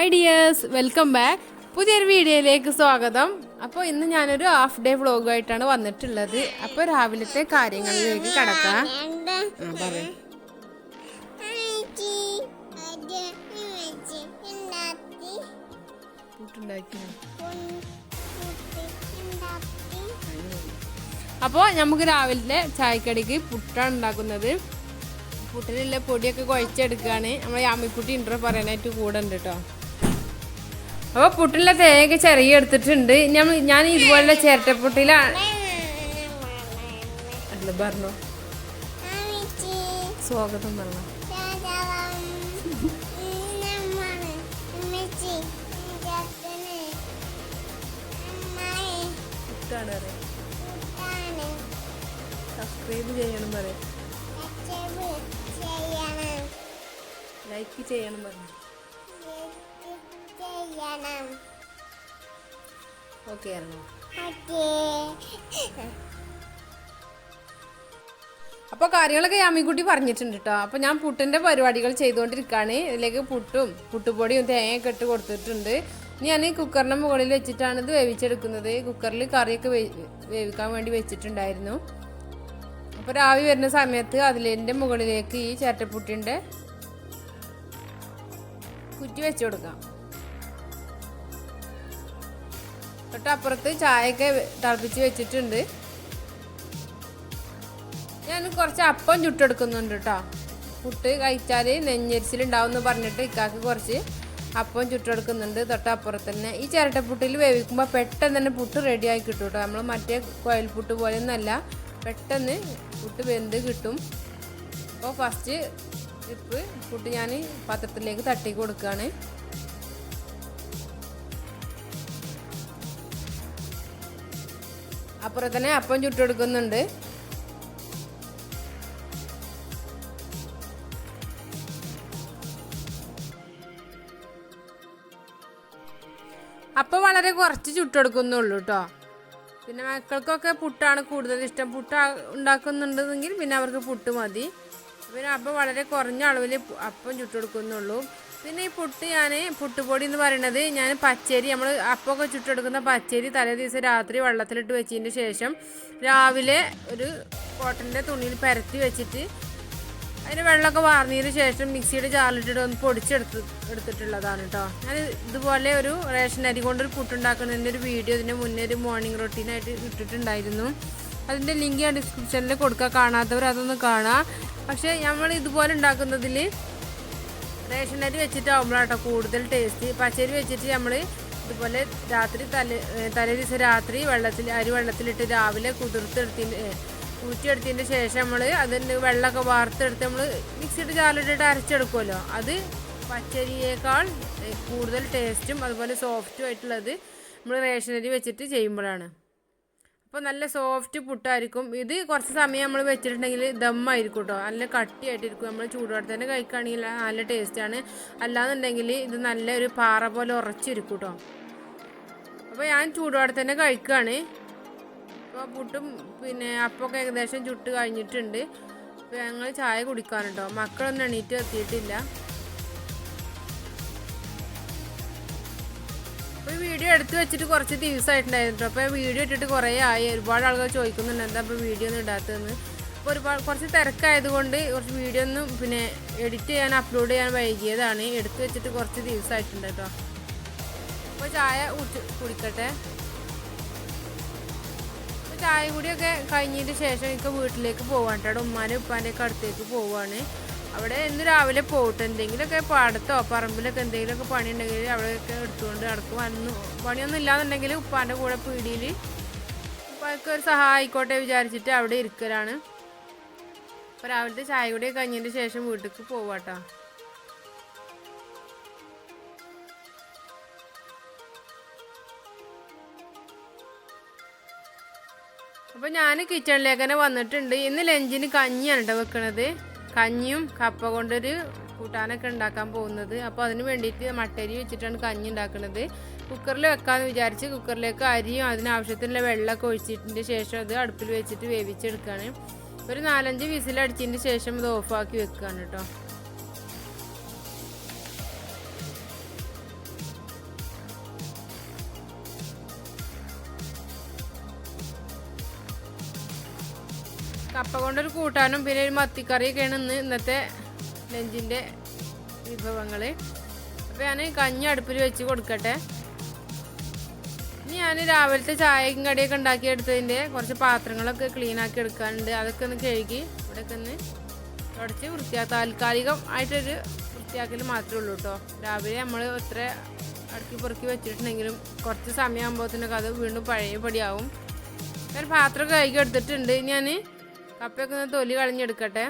Hi dears welcome back പുതിയൊരു വീഡിയോയിലേക്ക് സ്വാഗതം. അപ്പോൾ ഇന്ന് ഞാനൊരു ഹാഫ് ഡേ വ്ളോഗായിട്ടാണ് വന്നിട്ടുള്ളത്. അപ്പോൾ രാവിലത്തെ കാര്യങ്ങളിലേക്ക് കടക്കാം. അപ്പോൾ നമുക്ക് രാവിലത്തെ ചായക്കടിക്ക് പുട്ടാണ് ഉണ്ടാക്കുന്നത്. പുട്ടിനുള്ള പൊടിയൊക്കെ കുഴച്ചെടുക്കുകയാണ്. നമ്മളെ യാമിക്കുട്ടി ഇൻട്രോ പറയാനായിട്ട് കൂടെ ഉണ്ട് കേട്ടോ. അപ്പോൾ പുട്ടിലെ തേങ്ങ ചെറിയ എടുത്തിട്ടുണ്ട്. ഞാൻ ഞാൻ ഇതുപോലെ ചിരട്ടപ്പുട്ടിലാണ് അല്ല പറഞ്ഞോ. സ്വാഗതം പറഞ്ഞു. പറയാം സബ്സ്ക്രൈബ് ചെയ്യണം പറയാം. ലൈക്ക് ചെയ്യണം. പറഞ്ഞു ഓക്കെ ആണോ അപ്പോൾ കാര്യങ്ങളൊക്കെ യാമിക്കുട്ടി പറഞ്ഞിട്ടുണ്ട് കേട്ടോ അപ്പോൾ ഞാൻ പുട്ടിന്റെ പരിപാടികൾ ചെയ്തുകൊണ്ടിരിക്കുകയാണ് ഇതിലേക്ക് പുട്ടും പുട്ടുപൊടിയും തേങ്ങയൊക്കെ ഇട്ട് കൊടുത്തിട്ടുണ്ട്. ഇനി ഞാൻ കുക്കറിന്റെ മുകളിൽ വെച്ചിട്ടാണ് ഇത് വേവിച്ചെടുക്കുന്നത്. കുക്കറിൽ കറിയൊക്കെ വേവിക്കാൻ വേണ്ടി വെച്ചിട്ടുണ്ടായിരുന്നു. അപ്പോൾ രാവി വരുന്ന സമയത്ത് അതിലെ മുകളിലേക്ക് ഈ ചിരട്ടപ്പുട്ടിന്റെ കുറ്റി വെച്ച് കൊടുക്കാം. തൊട്ടപ്പുറത്ത് ചായയൊക്കെ തിളപ്പിച്ച് വെച്ചിട്ടുണ്ട്. ഞാൻ കുറച്ച് അപ്പം ചുട്ടെടുക്കുന്നുണ്ട് കേട്ടോ പുട്ട് കഴിച്ചാൽ നെഞ്ഞരിച്ചിലുണ്ടാവും പറഞ്ഞിട്ട് ഇക്കാക്ക് കുറച്ച് അപ്പം ചുട്ടെടുക്കുന്നുണ്ട് തൊട്ടപ്പുറത്ത് തന്നെ. ഈ ചിരട്ടപ്പുട്ടിൽ വേവിക്കുമ്പോൾ പെട്ടെന്ന് തന്നെ പുട്ട് റെഡിയായി കിട്ടും കേട്ടോ നമ്മൾ മറ്റേ കോയൽപുട്ട് പോലെയൊന്നല്ല പെട്ടെന്ന് പുട്ട് വെന്ത് കിട്ടും. അപ്പോൾ ഫസ്റ്റ് ഇപ്പ് പുട്ട് ഞാൻ പാത്രത്തിലേക്ക് തട്ടി കൊടുക്കുകയാണ് അപ്പുറം തന്നെ അപ്പം ചുട്ടെടുക്കുന്നുണ്ട്. അപ്പം വളരെ കുറച്ച് ചുട്ടെടുക്കുന്നുള്ളൂ കേട്ടോ പിന്നെ മക്കൾക്കൊക്കെ പുട്ടാണ് കൂടുതൽ ഇഷ്ടം. പുട്ട് ഉണ്ടാക്കുന്നുണ്ടെങ്കിൽ പിന്നെ അവർക്ക് പുട്ട് മതി. പിന്നെ അപ്പം വളരെ കുറഞ്ഞ അളവിൽ അപ്പം ചുട്ടെടുക്കുന്നുള്ളൂ. പിന്നെ ഈ പുട്ട് ഞാൻ പുട്ടുപൊടി എന്ന് പറയുന്നത് ഞാൻ പച്ചരി നമ്മൾ അപ്പമൊക്കെ ചുട്ടെടുക്കുന്ന പച്ചരി തലേ ദിവസം രാത്രി വെള്ളത്തിലിട്ട് വെച്ചതിന് ശേഷം രാവിലെ ഒരു കോട്ടന്റെ തുണിയിൽ പരത്തി വെച്ചിട്ട് അതിന് വെള്ളമൊക്കെ വാർന്നതിന് ശേഷം മിക്സിയുടെ ജാറിലിട്ടിട്ട് ഒന്ന് പൊടിച്ചെടുത്ത് എടുത്തിട്ടുള്ളതാണ് കേട്ടോ. ഞാൻ ഇതുപോലെ ഒരു റേഷൻ അരി കൊണ്ടൊരു പുട്ടുണ്ടാക്കുന്നതിന്റെ ഒരു വീഡിയോ ഇതിന് മുന്നേ ഒരു മോർണിംഗ് റൊട്ടീനായിട്ട് ഇട്ടിട്ടുണ്ടായിരുന്നു. അതിന്റെ ലിങ്ക് ഞാൻ ഡിസ്ക്രിപ്ഷനിൽ കൊടുക്കുക കാണാത്തവർ അതൊന്ന് കാണാം. പക്ഷേ നമ്മൾ ഇതുപോലെ ഉണ്ടാക്കുന്നതിൽ റേഷൻ അരി വെച്ചിട്ടാവുമ്പോഴാട്ടോ കൂടുതൽ ടേസ്റ്റ് പച്ചരി വെച്ചിട്ട് നമ്മൾ ഇതുപോലെ രാത്രി തലേ തലേ ദിവസം രാത്രി വെള്ളത്തിൽ അരി വെള്ളത്തിലിട്ട് രാവിലെ കുതിർത്തെടുത്തി ഊറ്റിയെടുത്തതിന്റെ ശേഷം നമ്മൾ അതിന്റെ വെള്ളമൊക്കെ വാർത്തെടുത്ത് നമ്മൾ മിക്സിയുടെ ജാലിട്ടിട്ട് അരച്ചെടുക്കുമല്ലോ അത് പച്ചരിയേക്കാൾ കൂടുതൽ ടേസ്റ്റും അതുപോലെ സോഫ്റ്റും ആയിട്ടുള്ളത് നമ്മൾ റേഷനരി വെച്ചിട്ട് ചെയ്യുമ്പോഴാണ്. അപ്പോൾ നല്ല സോഫ്റ്റ് പുട്ടായിരിക്കും. ഇത് കുറച്ച് സമയം നമ്മൾ വെച്ചിട്ടുണ്ടെങ്കിൽ ദമ്മായിരിക്കും കേട്ടോ നല്ല കട്ടിയായിട്ടിരിക്കും. നമ്മൾ ചൂടുവെള്ളത്തിൽ തന്നെ കഴിക്കുകയാണെങ്കിൽ നല്ല ടേസ്റ്റാണ് അല്ലാന്നുണ്ടെങ്കിൽ ഇത് നല്ല ഒരു പാറ പോലെ ഉറച്ചിരിക്കും കേട്ടോ അപ്പോൾ ഞാൻ ചൂടുവെള്ളത്തിൽ തന്നെ കഴിക്കുകയാണ്. അപ്പോൾ പുട്ടും പിന്നെ അപ്പമൊക്കെ ഏകദേശം ചുട്ട് കഴിഞ്ഞിട്ടുണ്ട്. അപ്പോൾ ഞങ്ങൾ ചായ കുടിക്കാൻ മക്കളൊന്നും എണീറ്റ് എത്തിയിട്ടില്ല. അപ്പോൾ വീഡിയോ എടുത്തു വെച്ചിട്ട് കുറച്ച് ദിവസമായിട്ടുണ്ടായിരുന്നു. അപ്പോൾ ഈ വീഡിയോ ഇട്ടിട്ട് കുറേ ആയി. ഒരുപാട് ആളുകൾ ചോദിക്കുന്നുണ്ട് എന്താ അപ്പോൾ വീഡിയോ ഒന്നും ഇടാത്തതെന്ന്? അപ്പോൾ ഒരുപാട് കുറച്ച് തിരക്കായതുകൊണ്ട് കുറച്ച് വീഡിയോ ഒന്നും പിന്നെ എഡിറ്റ് ചെയ്യാൻ അപ്ലോഡ് ചെയ്യാൻ വൈകിയതാണ്. എടുത്തു വെച്ചിട്ട് കുറച്ച് ദിവസമായിട്ടുണ്ട് കേട്ടോ. അപ്പോൾ ചായ കുടിക്കട്ടെ. അപ്പോൾ ചായ കൂടിയൊക്കെ കഴിഞ്ഞതിന് ശേഷം എനിക്ക് വീട്ടിലേക്ക് പോകാൻ കേട്ടോ. ഉമ്മാന്റെ ഉപ്പാന്റെ ഒക്കെ അടുത്തേക്ക് പോവുകയാണ് അവിടെ ഇന്ന് രാവിലെ പോയിട്ട് എന്തെങ്കിലുമൊക്കെ പാടത്തോ പറമ്പിലൊക്കെ എന്തെങ്കിലുമൊക്കെ പണി ഉണ്ടെങ്കിൽ അവിടെയൊക്കെ എടുത്തുകൊണ്ട് നടക്കും. അന്ന് പണിയൊന്നും ഇല്ലാന്നുണ്ടെങ്കിൽ ഉപ്പാന്റെ കൂടെ പീടിയിൽ ഉപ്പാക്ക് ഒരു സഹായിക്കോട്ടെ വിചാരിച്ചിട്ട് അവിടെ ഇരിക്കലാണ്. അപ്പോൾ രാവിലത്തെ ചായ കൂടി കഴിഞ്ഞതിന് ശേഷം വീട്ടിലേക്ക് പോവാട്ടോ അപ്പോൾ ഞാൻ കിച്ചണിലേക്ക് തന്നെ വന്നിട്ടുണ്ട്. ഇന്ന് ലഞ്ചിന് കഞ്ഞിയാണ് കേട്ടോ വെക്കണത്. കഞ്ഞിയും കപ്പ കൊണ്ടൊരു കൂട്ടാനൊക്കെ ഉണ്ടാക്കാൻ പോകുന്നത്. അപ്പോൾ അതിന് വേണ്ടിയിട്ട് മട്ടരി വെച്ചിട്ടാണ് കഞ്ഞി ഉണ്ടാക്കുന്നത്. കുക്കറിൽ വെക്കാമെന്ന് വിചാരിച്ച് കുക്കറിലേക്ക് അരിയും അതിനാവശ്യത്തിനുള്ള വെള്ളമൊക്കെ ഒഴിച്ചിട്ടിന്റെ ശേഷം അത് അടുപ്പിൽ വെച്ചിട്ട് വേവിച്ചെടുക്കുകയാണ്. ഒരു നാലഞ്ച് വിസിലടിച്ചതിന്റെ ശേഷം ഇത് ഓഫാക്കി വെക്കുകയാണ് കേട്ടോ. കപ്പ കൊണ്ടൊരു കൂട്ടാനും പിന്നെ ഒരു മത്തിക്കറിയൊക്കെയാണ് ഇന്ന് ഇന്നത്തെ ലഞ്ചിന്റെ വിഭവങ്ങൾ അപ്പോൾ ഞാൻ കഞ്ഞി അടുപ്പിൽ വെച്ച് കൊടുക്കട്ടെ. ഇനി ഞാൻ രാവിലത്തെ ചായയും കടിയൊക്കെ ഉണ്ടാക്കി എടുത്തതിന്റെ കുറച്ച് പാത്രങ്ങളൊക്കെ ക്ലീൻ ആക്കി എടുക്കാനുണ്ട്. അതൊക്കെ ഒന്ന് കഴുകി ഇവിടെയൊക്കെ ഒന്ന് തുടച്ച് വൃത്തിയാ താൽക്കാലികം ആയിട്ടൊരു വൃത്തിയാക്കൽ മാത്രമേ ഉള്ളൂ കേട്ടോ രാവിലെ നമ്മൾ എത്ര അടുക്കി പൊറുക്കി വെച്ചിട്ടുണ്ടെങ്കിലും കുറച്ച് സമയമാകുമ്പോഴത്തേനൊക്കെ അത് വീണ്ടും പഴയ പടിയാവും ഞാൻ പാത്രമൊക്കെ കഴുകി എടുത്തിട്ടുണ്ട്. ഞാൻ കപ്പയൊക്കെ ഒന്ന് തൊലി കളഞ്ഞെടുക്കട്ടെ.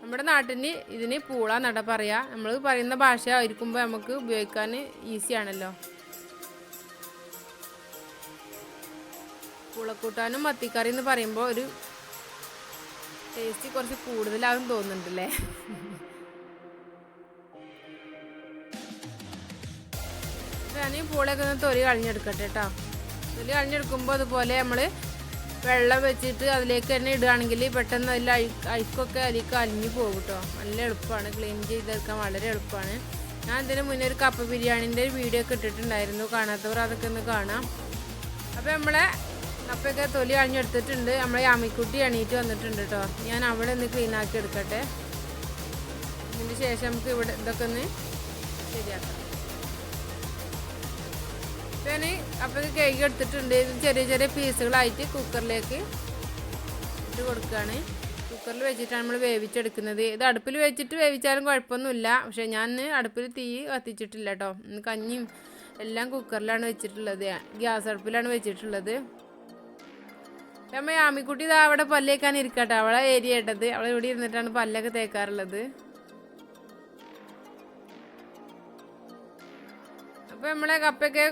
നമ്മുടെ നാട്ടിന് ഇതിന് പൂള നട പറയാ. നമ്മൾ പറയുന്ന ഭാഷ ആയിരിക്കുമ്പോൾ നമുക്ക് ഉപയോഗിക്കാൻ ഈസിയാണല്ലോ. പൂളക്കൂട്ടാനും മത്തിക്കറി എന്ന് പറയുമ്പോൾ ഒരു ടേസ്റ്റ് കുറച്ച് കൂടുതലാകും തോന്നുന്നുണ്ടല്ലേ? ഞാൻ ഈ പൂളയൊക്കെ ഒന്ന് തൊലി കളഞ്ഞെടുക്കട്ടെ കേട്ടോ തൊലി കളഞ്ഞെടുക്കുമ്പോൾ അതുപോലെ നമ്മൾ വെള്ളം വെച്ചിട്ട് അതിലേക്ക് തന്നെ ഇടുകയാണെങ്കിൽ പെട്ടെന്ന് അതിൽ അഴി അഴുക്കൊക്കെ അതിലേക്ക് അലിഞ്ഞു പോകും കേട്ടോ. നല്ല എളുപ്പമാണ്. ക്ലീൻ ചെയ്തെടുക്കാൻ വളരെ എളുപ്പമാണ്. ഞാൻ ഇതിന് മുന്നേ ഒരു കപ്പ ബിരിയാണിന്റെ ഒരു വീഡിയോ ഒക്കെ ഇട്ടിട്ടുണ്ടായിരുന്നു. കാണാത്തവർ അതൊക്കെ ഒന്ന് കാണാം. അപ്പോൾ നമ്മളെ കപ്പയൊക്കെ തൊലി അണിഞ്ഞെടുത്തിട്ടുണ്ട് നമ്മളെ യാമിക്കുട്ടി എണീറ്റ് വന്നിട്ടുണ്ട് കേട്ടോ. ഞാൻ അവിടെ ഒന്ന് ക്ലീൻ ആക്കി എടുക്കട്ടെ. അതിന് ശേഷം നമുക്ക് ഇവിടെ ഇതൊക്കെ ഒന്ന് ശരിയാക്കാം. ഞാൻ അപ്പം കേക്ക് എടുത്തിട്ടുണ്ട്. ചെറിയ ചെറിയ പീസുകളായിട്ട് കുക്കറിലേക്ക് ഇട്ട് കൊടുക്കുകയാണ് കുക്കറിൽ വെച്ചിട്ടാണ് നമ്മൾ വേവിച്ചെടുക്കുന്നത്. ഇത് അടുപ്പിൽ വെച്ചിട്ട് വേവിച്ചാലും കുഴപ്പമൊന്നുമില്ല. പക്ഷേ ഞാൻ അടുപ്പിൽ തീ കത്തിച്ചിട്ടില്ല കേട്ടോ കഞ്ഞിയും എല്ലാം കുക്കറിലാണ് വെച്ചിട്ടുള്ളത്. ഗ്യാസ് അടുപ്പിലാണ് വെച്ചിട്ടുള്ളത്. അമ്മ ആമിക്കുട്ടി ഇതാ അവിടെ പല്ലേക്കാൻ ഇരിക്കട്ടെ. അവളെ ഏരിയ ഇട്ടത്. അവളെ ഇവിടെ ഇരുന്നിട്ടാണ് പല്ലൊക്കെ തേക്കാറുള്ളത്. അപ്പോൾ നമ്മളെ കപ്പയൊക്കെ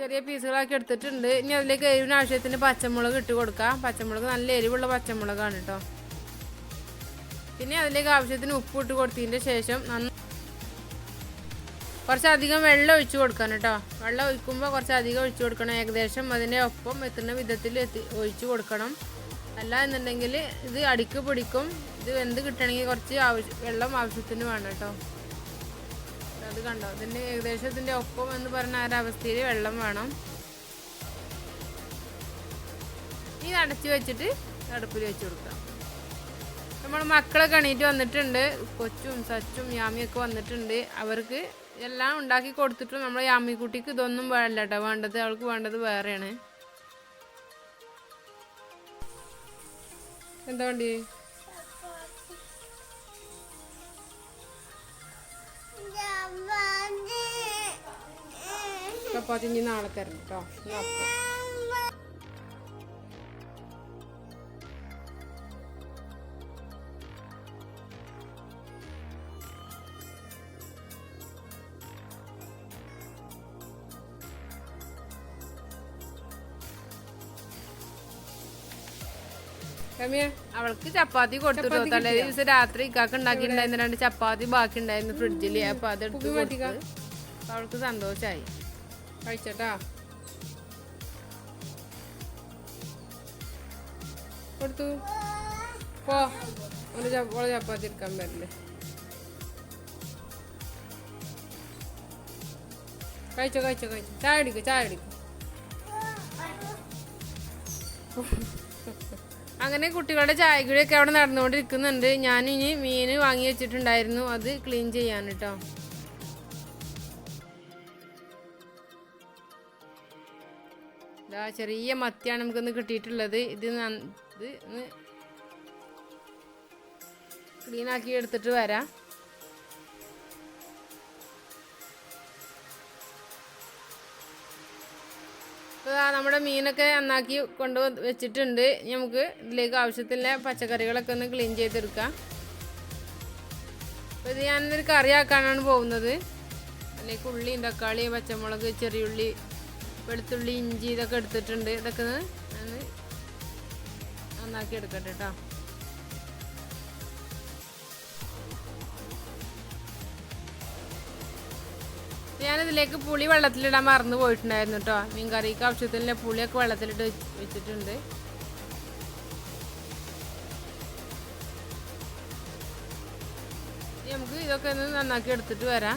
ചെറിയ പീസുകളാക്കി എടുത്തിട്ടുണ്ട്. ഇനി അതിലേക്ക് എരിവിന് ആവശ്യത്തിന് പച്ചമുളക് ഇട്ട് കൊടുക്കാം. പച്ചമുളക് നല്ല എരിവുള്ള പച്ചമുളകാണ് കേട്ടോ പിന്നെ അതിലേക്ക് ആവശ്യത്തിന് ഉപ്പ് ഇട്ട് കൊടുത്തതിന്റെ ശേഷം നന്ന കുറച്ചധികം വെള്ളം ഒഴിച്ച് കൊടുക്കണം കേട്ടോ വെള്ളം ഒഴിക്കുമ്പോൾ കുറച്ചധികം ഒഴിച്ച് കൊടുക്കണം. ഏകദേശം അതിന്റെ ഒപ്പം എത്തുന്ന വിധത്തിൽ എത്തി ഒഴിച്ച് കൊടുക്കണം. അല്ല എന്നുണ്ടെങ്കിൽ ഇത് അടിക്ക് പിടിക്കും. ഇത് വെന്ത് കിട്ടണമെങ്കിൽ കുറച്ച് ആവശ്യം വെള്ളം ആവശ്യത്തിന് വേണം കേട്ടോ അത് കണ്ടോ? ഇതിന്റെ ഏകദേശം ഇതിന്റെ ഒപ്പം എന്ന് പറഞ്ഞ ആ ഒരവസ്ഥയിൽ വെള്ളം വേണം. ഈ അടച്ച് വെച്ചിട്ട് അടുപ്പിൽ വെച്ച് കൊടുക്കാം നമ്മൾ മക്കളൊക്കെ എണീറ്റ് വന്നിട്ടുണ്ട്. കൊച്ചും സച്ചും യാമിയൊക്കെ വന്നിട്ടുണ്ട്. അവർക്ക് എല്ലാം ഉണ്ടാക്കി കൊടുത്തിട്ടും നമ്മളെ യാമിക്കുട്ടിക്ക് ഇതൊന്നും വേണ്ട കേട്ടോ. വേണ്ടത് അവൾക്ക് വേണ്ടത് വേറെയാണ്. എന്താ വേണ്ടി? ചപ്പാത്തി ഇനി നാളെ തരണം കേട്ടോ അവൾക്ക് ചപ്പാത്തി കൊടുത്തു തലേ ദിവസം രാത്രി ഇക്കാക്ക് ഉണ്ടാക്കിണ്ടായിരുന്നു രണ്ട് ചപ്പാത്തി ബാക്കി ഉണ്ടായിരുന്നു ഫ്രിഡ്ജിൽ അപ്പൊ അതെടുത്ത് അപ്പൊ അവൾക്ക് സന്തോഷായി. കഴിച്ചട്ടാ. കൊടുത്തു. പോ. ഒരു ഓളെ ചപ്പാത്തി എടുക്കാൻ പറ്റില്ലേ കഴിച്ചോ കഴിച്ചോ കഴിച്ചോ. ചായ അടിക്കും ചായ അടിക്കും അങ്ങനെ കുട്ടികളുടെ ചായകുടിയൊക്കെ അവിടെ നടന്നുകൊണ്ടിരിക്കുന്നുണ്ട്. ഞാനിനി മീൻ വാങ്ങി വെച്ചിട്ടുണ്ടായിരുന്നു. അത് ക്ലീൻ ചെയ്യാൻ കേട്ടോ. ചെറിയ മത്തിയാണ് നമുക്കൊന്ന് കിട്ടിയിട്ടുള്ളത്. ഇത് ഇത് ക്ലീൻ ആക്കി എടുത്തിട്ട് വരാം. നമ്മുടെ മീനൊക്കെ നന്നാക്കി കൊണ്ട് വെച്ചിട്ടുണ്ട്. നമുക്ക് ഇതിലേക്ക് ആവശ്യത്തിന്റെ പച്ചക്കറികളൊക്കെ ഒന്ന് ക്ലീൻ ചെയ്തെടുക്കാം. അപ്പോൾ ഇത് ഞാനൊരു കറിയാക്കാനാണ് പോകുന്നത്. അതിലേക്ക് ഉള്ളി തക്കാളി പച്ചമുളക് ചെറിയുള്ളി വെളുത്തുള്ളി ഇഞ്ചി ഇതൊക്കെ എടുത്തിട്ടുണ്ട്. ഇതൊക്കെ ഞാൻ നന്നാക്കി എടുക്കട്ടെ കേട്ടോ ഞാനിതിലേക്ക് പുളി വെള്ളത്തിലിടാൻ മറന്നു പോയിട്ടുണ്ടായിരുന്നു കേട്ടോ മീൻ കറിക്ക് ആവശ്യത്തിന് പുളിയൊക്കെ വെള്ളത്തിലിട്ട് വെച്ചിട്ടുണ്ട്. നമുക്ക് ഇതൊക്കെ ഒന്ന് നന്നാക്കി എടുത്തിട്ട് വരാം.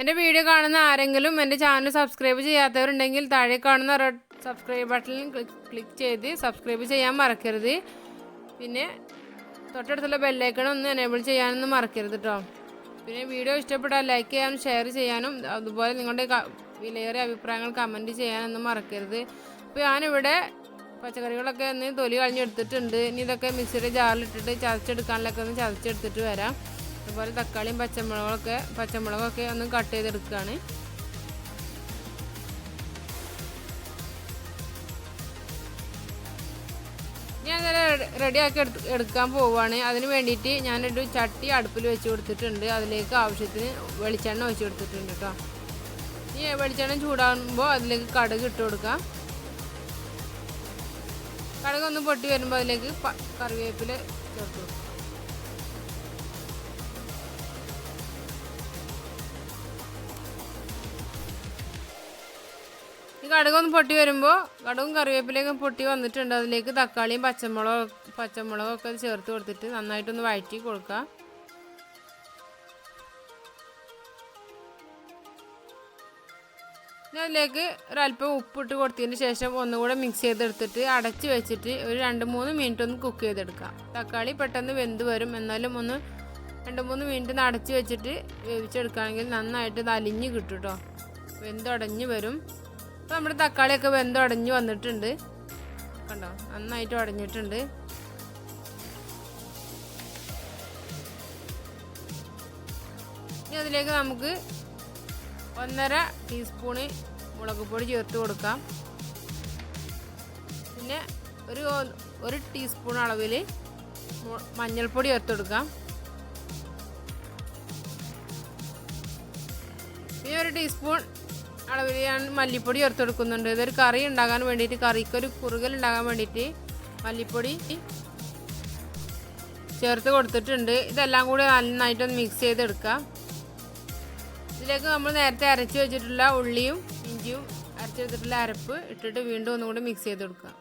എന്റെ വീഡിയോ കാണുന്ന ആരെങ്കിലും എന്റെ ചാനൽ സബ്സ്ക്രൈബ് ചെയ്യാത്തവരുണ്ടെങ്കിൽ താഴെ കാണുന്ന റെഡ് സബ്സ്ക്രൈബ് ബട്ടണിൽ ക്ലിക്ക് ചെയ്ത് സബ്സ്ക്രൈബ് ചെയ്യാൻ മറക്കരുത്. പിന്നെ തൊട്ടടുത്തുള്ള ബെല്ലൈക്കൺ ഒന്ന് എനേബിൾ ചെയ്യാനൊന്നും മറക്കരുത് കേട്ടോ പിന്നെ വീഡിയോ ഇഷ്ടപ്പെട്ടാൽ ലൈക്ക് ചെയ്യാനും ഷെയർ ചെയ്യാനും അതുപോലെ നിങ്ങളുടെ വിലയേറിയ അഭിപ്രായങ്ങൾ കമന്റ് ചെയ്യാനൊന്നും മറക്കരുത്. അപ്പോൾ ഞാനിവിടെ പച്ചക്കറികളൊക്കെ ഒന്ന് തൊലി കളഞ്ഞെടുത്തിട്ടുണ്ട്. ഇനി ഇതൊക്കെ മിക്സിയുടെ ജാറിലിട്ടിട്ട് ചതച്ചെടുക്കാനിലൊക്കെ ഒന്ന് ചതച്ചെടുത്തിട്ട് വരാം. അതുപോലെ തക്കാളിയും പച്ചമുളകൊക്കെ പച്ചമുളകൊക്കെ ഒന്ന് കട്ട് ചെയ്തെടുക്കുകയാണ് ഞാൻ റെഡിയാക്കി എടുത്ത് എടുക്കാൻ പോവുകയാണ് അതിന് വേണ്ടിയിട്ട് ഞാനൊരു ചട്ടി അടുപ്പിൽ വെച്ച് കൊടുത്തിട്ടുണ്ട്. അതിലേക്ക് ആവശ്യത്തിന് വെളിച്ചെണ്ണ ഒഴിച്ച് കൊടുത്തിട്ടുണ്ട് കേട്ടോ. ഈ വെളിച്ചെണ്ണ ചൂടാകുമ്പോൾ അതിലേക്ക് കടുക് ഇട്ട് കൊടുക്കാം. കടുക് ഒന്ന് പൊട്ടി വരുമ്പോൾ അതിലേക്ക് കറിവേപ്പില ചേർത്ത് കൊടുക്കാം. കടുകൊന്ന് പൊട്ടി വരുമ്പോൾ കടുകും കറിവേപ്പിലേക്കും പൊട്ടി വന്നിട്ടുണ്ട്. അതിലേക്ക് തക്കാളിയും പച്ചമുളകും പച്ചമുളകും ഒക്കെ ചേർത്ത് കൊടുത്തിട്ട് നന്നായിട്ടൊന്ന് വഴറ്റി കൊടുക്കുക പിന്നെ അതിലേക്ക് ഒരല്പം ഉപ്പിട്ട് കൊടുത്തതിന് ശേഷം ഒന്നുകൂടെ മിക്സ് ചെയ്തെടുത്തിട്ട് അടച്ച് വെച്ചിട്ട് ഒരു രണ്ട് മൂന്ന് മിനിറ്റ് ഒന്ന് കുക്ക് ചെയ്തെടുക്കാം. തക്കാളി പെട്ടെന്ന് വെന്ത് വരും. എന്നാലും ഒന്ന് രണ്ട് മൂന്ന് മിനിറ്റ് ഒന്ന് അടച്ച് വെച്ചിട്ട് വേവിച്ചെടുക്കുകയാണെങ്കിൽ നന്നായിട്ട് ഇത് അലിഞ്ഞ് കിട്ടും കേട്ടോ വെന്തടഞ്ഞ് വരും. അപ്പോൾ നമ്മുടെ തക്കാളിയൊക്കെ അടഞ്ഞു വന്നിട്ടുണ്ട്. കണ്ടോ? നന്നായിട്ട് അടഞ്ഞിട്ടുണ്ട്. ഇനി അതിലേക്ക് നമുക്ക് ഒന്നര ടീസ്പൂണ് മുളക് പൊടി ചേർത്ത് കൊടുക്കാം. പിന്നെ ഒരു ഒരു ടീസ്പൂൺ അളവിൽ മഞ്ഞൾപ്പൊടി ചേർത്ത് കൊടുക്കാം. പിന്നെ ഒരു ടീസ്പൂൺ അളവിൽ ഞാൻ മല്ലിപ്പൊടി ചേർത്ത് കൊടുക്കുന്നുണ്ട്. ഇതൊരു കറി ഉണ്ടാകാൻ വേണ്ടിയിട്ട് കറിക്കൊരു കുറുകൽ ഉണ്ടാകാൻ വേണ്ടിയിട്ട് മല്ലിപ്പൊടി ചേർത്ത് കൊടുത്തിട്ടുണ്ട്. ഇതെല്ലാം കൂടി നന്നായിട്ടൊന്ന് മിക്സ് ചെയ്തെടുക്കാം ഇതിലേക്ക് നമ്മൾ നേരത്തെ അരച്ച് വെച്ചിട്ടുള്ള ഉള്ളിയും ഇഞ്ചിയും അരച്ച് വെച്ചിട്ടുള്ള അരപ്പ് ഇട്ടിട്ട് വീണ്ടും ഒന്നുകൂടി മിക്സ് ചെയ്ത് കൊടുക്കുക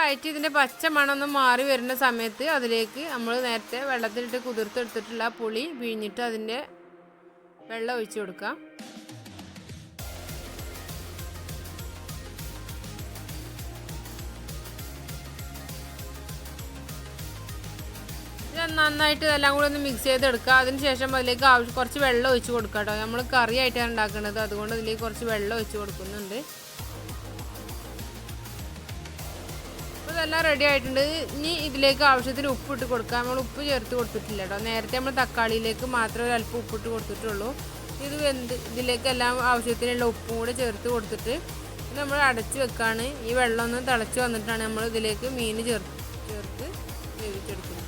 വഴറ്റി ഇതിന്റെ പച്ച മണമൊന്ന് മാറി വരുന്ന സമയത്ത് അതിലേക്ക് നമ്മൾ നേരത്തെ വെള്ളത്തിലിട്ട് കുതിർത്തെടുത്തിട്ടുള്ള പുളി പിഴിഞ്ഞിട്ട് അതിന്റെ വെള്ളം ഒഴിച്ചു കൊടുക്കാം നന്നായിട്ട് ഇതെല്ലാം കൂടി ഒന്ന് മിക്സ് ചെയ്തെടുക്കുക. അതിന് ശേഷം അതിലേക്ക് ആവശ്യം കുറച്ച് വെള്ളം ഒഴിച്ച് കൊടുക്കാം കേട്ടോ. നമ്മൾ കറിയായിട്ടാണ് ഉണ്ടാക്കുന്നത്. അതുകൊണ്ട് ഇതിലേക്ക് കുറച്ച് വെള്ളം ഒഴിച്ച് കൊടുക്കുന്നുണ്ട്. ഇതെല്ലാം റെഡി ആയിട്ടുണ്ട്. ഇനി ഇതിലേക്ക് ആവശ്യത്തിന് ഉപ്പ് ഇട്ട് കൊടുക്കുക നമ്മൾ ഉപ്പ് ചേർത്ത് കൊടുത്തിട്ടില്ല കേട്ടോ. നേരത്തെ നമ്മൾ തക്കാളിയിലേക്ക് മാത്രമേ ഒരു അല്പം ഉപ്പിട്ട് കൊടുത്തിട്ടുള്ളൂ. ഇത് വെന്ത് ഇതിലേക്ക് എല്ലാം ആവശ്യത്തിനുള്ള ഉപ്പും കൂടെ ചേർത്ത് കൊടുത്തിട്ട് നമ്മൾ അടച്ച് വെക്കാണ്. ഈ വെള്ളം ഒന്ന് തിളച്ച് വന്നിട്ടാണ് നമ്മൾ ഇതിലേക്ക് മീൻ ചേർത്ത് ചേർത്ത് വേവിച്ചെടുക്കുന്നത്.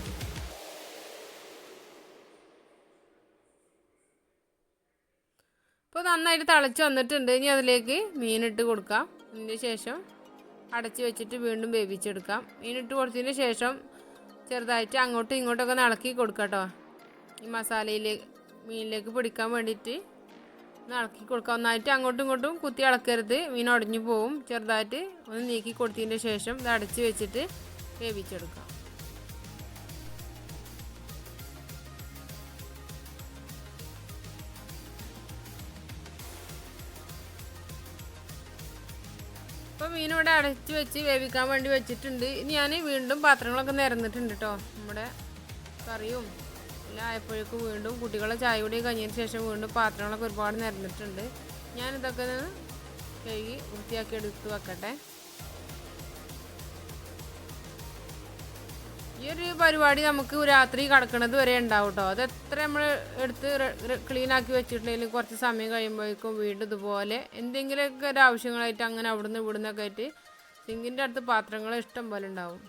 ഇപ്പോൾ നന്നായിട്ട് തിളച്ച് വന്നിട്ടുണ്ട്. ഇനി അതിലേക്ക് മീനിട്ട് കൊടുക്കാം. അതിന് ശേഷം അടച്ച് വെച്ചിട്ട് വീണ്ടും വേവിച്ചെടുക്കാം. മീനിട്ട് കൊടുത്തതിന് ശേഷം ചെറുതായിട്ട് അങ്ങോട്ടും ഇങ്ങോട്ടൊക്കെ ഇളക്കി കൊടുക്കാം കേട്ടോ ഈ മസാലയിലേക്ക് മീനിലേക്ക് പിടിക്കാൻ വേണ്ടിയിട്ട് ഒന്ന് ഇളക്കി കൊടുക്കാം. ഒന്നായിട്ട് അങ്ങോട്ടും ഇങ്ങോട്ടും കുത്തി ഇളക്കരുത് മീൻ ഉടഞ്ഞു പോവും. ചെറുതായിട്ട് ഒന്ന് നീക്കി കൊടുത്തതിന്റെ ശേഷം ഇത് അടച്ച് വെച്ചിട്ട് വേവിച്ചെടുക്കാം. മീൻ ഇവിടെ അടച്ച് വെച്ച് വേവിക്കാൻ വേണ്ടി വെച്ചിട്ടുണ്ട്. ഇനി ഞാൻ വീണ്ടും പാത്രങ്ങളൊക്കെ നിരന്നിട്ടുണ്ട് കേട്ടോ നമ്മുടെ കറിയും എല്ലാം ആയപ്പോഴേക്കും വീണ്ടും കുട്ടികളെ ചായ കൂടി കഴിഞ്ഞതിന് ശേഷം വീണ്ടും പാത്രങ്ങളൊക്കെ ഒരുപാട് നിരന്നിട്ടുണ്ട്. ഞാനിതൊക്കെ കഴുകി വൃത്തിയാക്കി എടുത്ത് വെക്കട്ടെ. ഈ ഒരു പരിപാടി നമുക്ക് രാത്രി കിടക്കണത് വരെ ഉണ്ടാവും കേട്ടോ അത് എത്ര നമ്മൾ എടുത്ത് ക്ലീൻ ആക്കി വെച്ചിട്ടുണ്ടെങ്കിലും കുറച്ച് സമയം കഴിയുമ്പോഴേക്കും വീണ്ടും ഇതുപോലെ എന്തെങ്കിലുമൊക്കെ ഒരു ആവശ്യങ്ങളായിട്ട് അങ്ങനെ അവിടുന്ന് ഇവിടുന്നൊക്കെ ആയിട്ട് സിങ്കിന്റെ അടുത്ത് പാത്രങ്ങൾ ഇഷ്ടം പോലെ ഉണ്ടാവും.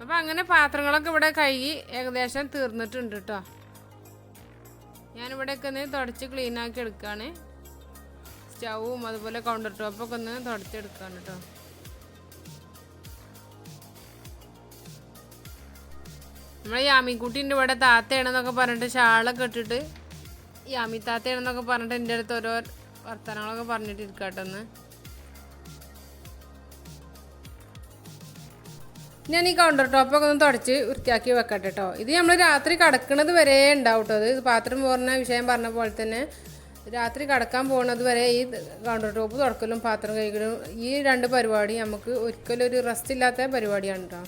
അപ്പം അങ്ങനെ പാത്രങ്ങളൊക്കെ ഇവിടെ കഴുകി ഏകദേശം തീർന്നിട്ടുണ്ട് കേട്ടോ ഞാൻ ഇവിടെയൊക്കെ ഒന്ന് തുടച്ച് ക്ലീൻ ആക്കി എടുക്കുകയാണ് സ്റ്റൗവും അതുപോലെ കൗണ്ടർ ടോപ്പൊക്കെ ഒന്ന് തുടച്ചെടുക്കുകയാണ് കേട്ടോ നമ്മളെ യാമിക്കുട്ടീന്റെ ഇവിടെ താത്തയാണെന്നൊക്കെ പറഞ്ഞിട്ട് ഷാളൊക്കെ ഇട്ടിട്ട് യാമി താത്തയാണെന്നൊക്കെ പറഞ്ഞിട്ട് എന്റെ അടുത്ത് ഓരോ വർത്തമാനങ്ങളൊക്കെ പറഞ്ഞിട്ട് ഇരിക്കാട്ടെന്ന് ഞാൻ ഈ കൗണ്ടർ ടോപ്പൊക്കെ ഒന്ന് തുടച്ച് വൃത്തിയാക്കി വെക്കട്ടെ കേട്ടോ ഇത് നമ്മൾ രാത്രി കിടക്കുന്നത് വരെ ഉണ്ടാവും കേട്ടോ അത് പാത്രം പോകുന്ന വിഷയം പറഞ്ഞ പോലെ തന്നെ രാത്രി കിടക്കാൻ പോകുന്നത് വരെ ഈ കൗണ്ടർ ടോപ്പ് തുടക്കലും പാത്രം കഴിക്കലും ഈ രണ്ട് പരിപാടി നമുക്ക് ഒരിക്കലും ഒരു റെസ്റ്റ് ഇല്ലാത്ത പരിപാടിയാണ് കേട്ടോ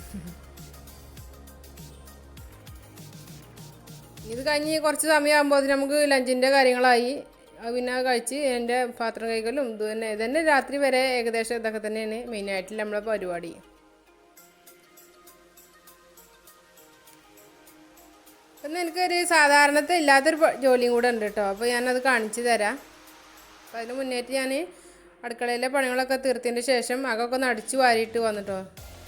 ഇത് കഴിഞ്ഞ് കുറച്ച് സമയമാകുമ്പോൾ നമുക്ക് ലഞ്ചിന്റെ കാര്യങ്ങളായി. അത് പിന്നെ അത് കഴിച്ച് എന്റെ പാത്രം കഴിക്കലും ഇത് തന്നെ. ഇത് തന്നെ രാത്രി വരെ ഏകദേശം ഇതൊക്കെ തന്നെയാണ് മെയിനായിട്ട് നമ്മളെ പരിപാടി. അപ്പം എനിക്കൊരു സാധാരണത്തെ ഇല്ലാത്തൊരു ജോലിയും കൂടെ ഉണ്ട് കേട്ടോ അപ്പോൾ ഞാനത് കാണിച്ചു തരാം. അപ്പോൾ അതിന് മുന്നേറ്റ് ഞാൻ അടുക്കളയിലെ പണികളൊക്കെ തീർത്തതിന്റെ ശേഷം അകൊക്കെ ഒന്ന് അടിച്ചു വാരിയിട്ട് വന്നിട്ടോ.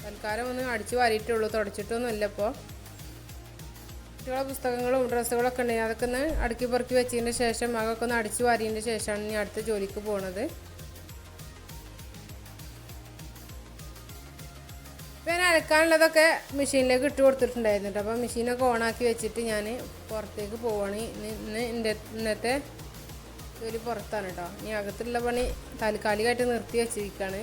തൽക്കാലം ഒന്ന് അടിച്ചു വാരിയിട്ടുള്ളൂ തുടച്ചിട്ടൊന്നുമില്ല ഇപ്പോൾ കുട്ടികളെ പുസ്തകങ്ങളും ഡ്രസ്സുകളൊക്കെ ഉണ്ടെങ്കിൽ അതൊക്കെ ഒന്ന് അടുക്കി പെറുക്കി വെച്ചതിന്റെ ശേഷം അതൊക്കെ ഒന്ന് അടിച്ചു വാരിയതിന്റെ ശേഷമാണ് ഞാൻ അടുത്ത ജോലിക്ക് പോണത്. അലക്കാനുള്ളതൊക്കെ മെഷീനിലേക്ക് ഇട്ട് കൊടുത്തിട്ടുണ്ടായിരുന്നു കേട്ടോ അപ്പോൾ മെഷീനൊക്കെ ഓണാക്കി വെച്ചിട്ട് ഞാൻ പുറത്തേക്ക് പോവാണ്. ഇന്ന് ഇന്ന് ഇന്നത്തെ ജോലി പുറത്താണ് കേട്ടോ ഇനി അകത്തുള്ള പണി താൽക്കാലികമായിട്ട് നിർത്തി വെച്ചിരിക്കുകയാണ്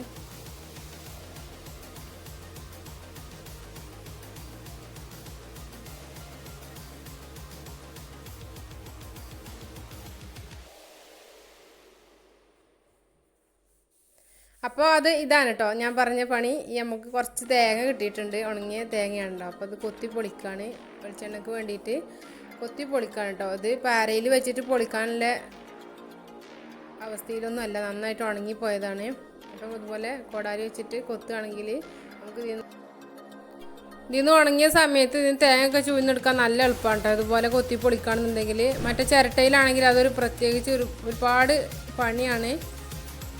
അപ്പോൾ അത് ഇതാണ് കേട്ടോ ഞാൻ പറഞ്ഞ പണി. നമുക്ക് കുറച്ച് തേങ്ങ കിട്ടിയിട്ടുണ്ട്. ഉണങ്ങിയ തേങ്ങയാണ് കേട്ടോ അപ്പോൾ അത് കൊത്തി പൊളിക്കാണ്. വെളിച്ചെണ്ണക്ക് വേണ്ടിയിട്ട് കൊത്തി പൊളിക്കാണ് കേട്ടോ അത് പാരയിൽ വെച്ചിട്ട് പൊളിക്കാനുള്ള അവസ്ഥയിലൊന്നും അല്ല. നന്നായിട്ട് ഉണങ്ങിപ്പോയതാണ് അപ്പം ഇതുപോലെ കൊടാരി വെച്ചിട്ട് കൊത്തുകയാണെങ്കിൽ നമുക്ക് ഇതിന്ന് ഉണങ്ങിയ സമയത്ത് ഇതിന് തേങ്ങ ഒക്കെ ചൂഴ്ന്നെടുക്കാൻ നല്ല എളുപ്പമാണ് കേട്ടോ ഇതുപോലെ കൊത്തി പൊളിക്കുകയാണെന്നുണ്ടെങ്കിൽ മറ്റേ ചിരട്ടയിലാണെങ്കിൽ അതൊരു പ്രത്യേകിച്ച് ഒരു ഒരുപാട് പണിയാണ്.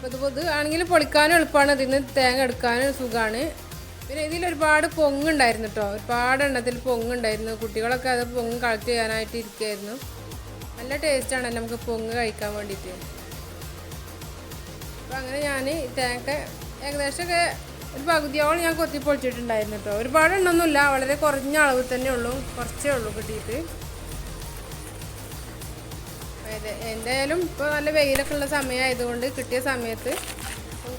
അപ്പോൾ ആണെങ്കിൽ പൊളിക്കാനും എളുപ്പമാണ് ഇതിന് തേങ്ങ എടുക്കാനും സുഖമാണ് പിന്നെ ഇതിൽ ഒരുപാട് പൊങ്ങുണ്ടായിരുന്നു കേട്ടോ ഒരുപാട് എണ്ണത്തിൽ പൊങ്ങുണ്ടായിരുന്നു. കുട്ടികളൊക്കെ അത് പൊങ്ങ് കളക്ട് ചെയ്യാനായിട്ട് ഇരിക്കുകയായിരുന്നു നല്ല ടേസ്റ്റാണ് നമുക്ക് പൊങ്ങ് കഴിക്കാൻ വേണ്ടിയിട്ട് അപ്പോൾ അങ്ങനെ ഞാൻ തേങ്ങ ഏകദേശമൊക്കെ ഒരു പകുതിയോളം ഞാൻ കൊത്തി പൊളിച്ചിട്ടുണ്ടായിരുന്നു കേട്ടോ ഒരുപാട് എണ്ണമൊന്നുമില്ല വളരെ കുറഞ്ഞ അളവ് തന്നെ ഉള്ളൂ. കുറച്ചേ ഉള്ളൂ കിട്ടിയിട്ട്. എന്തായാലും ഇപ്പൊ നല്ല വെയിലൊക്കെ ഉള്ള സമയമായതുകൊണ്ട് കിട്ടിയ സമയത്ത്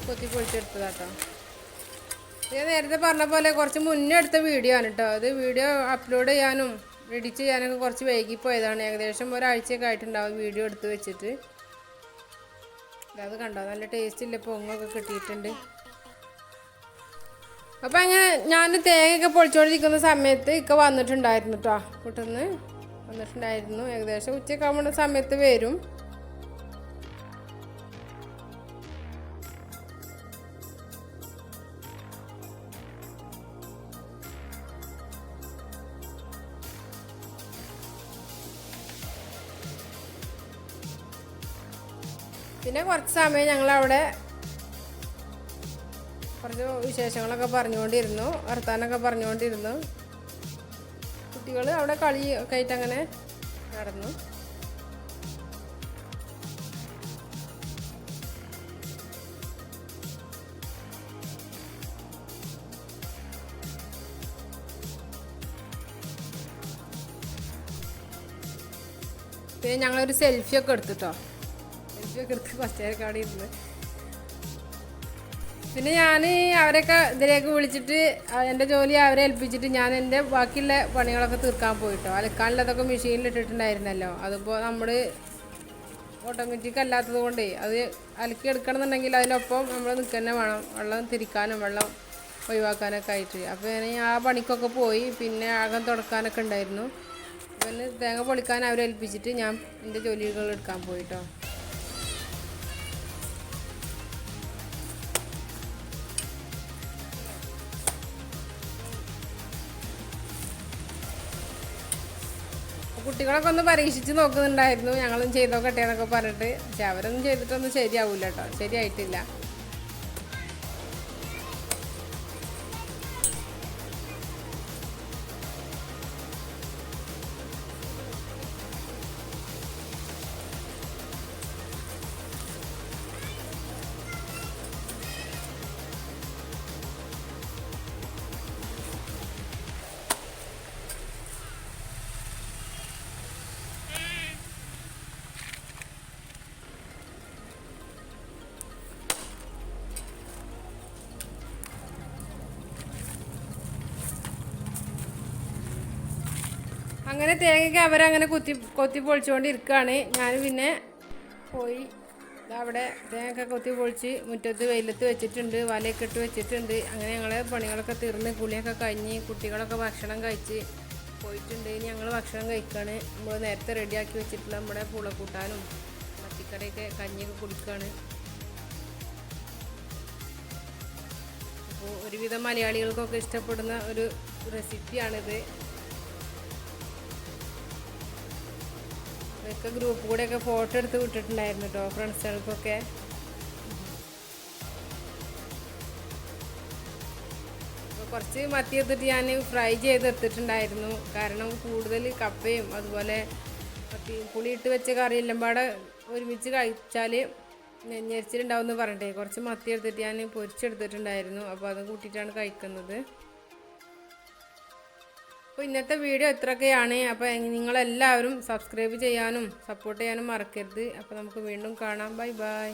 കൊത്തി പൊളിച്ചെടുത്തതാട്ടോ. ഞാൻ നേരത്തെ പറഞ്ഞ പോലെ കുറച്ച് മുന്നേ എടുത്ത വീഡിയോ ആണ് കേട്ടോ അത് വീഡിയോ അപ്ലോഡ് ചെയ്യാനും എഡിറ്റ് ചെയ്യാനൊക്കെ കുറച്ച് വൈകിപ്പോയതാണ് ഏകദേശം ഒരാഴ്ചയൊക്കെ ആയിട്ടുണ്ടാവും വീഡിയോ എടുത്ത് വെച്ചിട്ട്. അത് കണ്ടോ? നല്ല ടേസ്റ്റ് ഇല്ല പൊങ്ങൊക്കെ കിട്ടിയിട്ടുണ്ട്. അപ്പം അങ്ങനെ ഞാൻ തേങ്ങയൊക്കെ പൊളിച്ചുകൊണ്ടിരിക്കുന്ന സമയത്ത് ഇക്ക വന്നിട്ടുണ്ടായിരുന്നു കേട്ടോ കൂട്ടുന്ന് വന്നിട്ടുണ്ടായിരുന്നു. ഏകദേശം ആകുമ്പോൾ സമയത്ത് വരും. പിന്നെ കുറച്ച് സമയം ഞങ്ങളവിടെ കുറച്ച് വിശേഷങ്ങളൊക്കെ പറഞ്ഞുകൊണ്ടിരുന്നു വർത്താനൊക്കെ പറഞ്ഞുകൊണ്ടിരുന്നു. കുട്ടികൾ അവിടെ കളി ഒക്കെ ആയിട്ട് അങ്ങനെ നടന്നു. പിന്നെ ഞങ്ങളൊരു സെൽഫിയൊക്കെ എടുത്തിട്ടോ സെൽഫിയൊക്കെ എടുത്ത് കുറച്ച് ഇരുന്നു അവിടെ ഇരുന്ന്. പിന്നെ ഞാൻ അവരൊക്കെ ഇതിലേക്ക് വിളിച്ചിട്ട് എന്റെ ജോലി അവരെ ഏൽപ്പിച്ചിട്ട് ഞാൻ എന്റെ ബാക്കിയുള്ള പണികളൊക്കെ തീർക്കാൻ പോയിട്ടോ. അലക്കാനുള്ളതൊക്കെ മെഷീനിൽ ഇട്ടിട്ടുണ്ടായിരുന്നല്ലോ. അതിപ്പോൾ നമ്മൾ ഓട്ടോമാറ്റിക് അല്ലാത്തത് കൊണ്ടേ അത് അലക്കി എടുക്കണമെന്നുണ്ടെങ്കിൽ അതിനൊപ്പം നമ്മൾ നിൽക്കന്നെ വേണം. വെള്ളം തിരിക്കാനും വെള്ളം ഒഴിവാക്കാനൊക്കെ ആയിട്ട്. അപ്പോൾ ഞാൻ ആ പണിക്കൊക്കെ പോയി. പിന്നെ ആകം തുടക്കാനൊക്കെ ഉണ്ടായിരുന്നു. പിന്നെ തേങ്ങ പൊളിക്കാൻ അവരെ ഏൽപ്പിച്ചിട്ട് ഞാൻ എന്റെ ജോലികൾ എടുക്കാൻ പോയിട്ടോ. കുട്ടികളൊക്കെ ഒന്ന് പരീക്ഷിച്ച് നോക്കുന്നുണ്ടായിരുന്നു. ഞങ്ങളും ചെയ്തോ എന്നൊക്കെ പറഞ്ഞിട്ട്. പക്ഷെ അവരൊന്നും ചെയ്തിട്ടൊന്നും ശരിയാവില്ല കേട്ടോ ശരിയായിട്ടില്ല. അങ്ങനെ തേങ്ങയ്ക്ക് അവരങ്ങനെ കുത്തി കൊത്തി പൊളിച്ചുകൊണ്ടിരിക്കുകയാണ്. ഞാൻ പിന്നെ പോയി അവിടെ തേങ്ങയൊക്കെ കൊത്തി പൊളിച്ച് മുറ്റത്ത് വെയിലത്ത് വെച്ചിട്ടുണ്ട് വലയൊക്കെ ഇട്ട് വെച്ചിട്ടുണ്ട്. അങ്ങനെ ഞങ്ങൾ പണികളൊക്കെ തീർന്ന് കുളിയൊക്കെ കഴിഞ്ഞ് കുട്ടികളൊക്കെ ഭക്ഷണം കഴിച്ച് പോയിട്ടുണ്ട്. ഇനി ഞങ്ങൾ ഭക്ഷണം കഴിക്കുകയാണ് നമ്മൾ നേരത്തെ റെഡിയാക്കി വെച്ചിട്ടുള്ള നമ്മുടെ പുളക്കൂട്ടാനും മത്തിക്കടയൊക്കെ കഞ്ഞിയൊക്കെ കുടിക്കുകയാണ് അപ്പോൾ ഒരുവിധം മലയാളികൾക്കൊക്കെ ഇഷ്ടപ്പെടുന്ന ഒരു റെസിപ്പിയാണിത് ഇതൊക്കെ ഗ്രൂപ്പ് കൂടെയൊക്കെ ഫോട്ടോ എടുത്ത് വിട്ടിട്ടുണ്ടായിരുന്നു കേട്ടോ ഫ്രണ്ട്സുകൾക്കൊക്കെ കുറച്ച് മത്തി എടുത്തിട്ട് ഞാൻ ഫ്രൈ ചെയ്തെടുത്തിട്ടുണ്ടായിരുന്നു കാരണം കൂടുതൽ കപ്പയും അതുപോലെ മത്തി പുളിയിട്ട് വെച്ച കറി എല്ലാം പാടെ ഒരുമിച്ച് കഴിച്ചാൽ ഞെരിച്ചിലുണ്ടാവും എന്ന് പറഞ്ഞിട്ടേ. കുറച്ച് മത്തി എടുത്തിട്ട് ഞാൻ പൊരിച്ചെടുത്തിട്ടുണ്ടായിരുന്നു. അപ്പോൾ അത് കൂട്ടിയിട്ടാണ് കഴിക്കുന്നത്. അപ്പോൾ ഇന്നത്തെ വീഡിയോ ഇത്രയൊക്കെയാണ് അപ്പോൾ നിങ്ങളെല്ലാവരും സബ്സ്ക്രൈബ് ചെയ്യാനും സപ്പോർട്ട് ചെയ്യാനും മറക്കരുത്. അപ്പോൾ നമുക്ക് വീണ്ടും കാണാം. Bye bye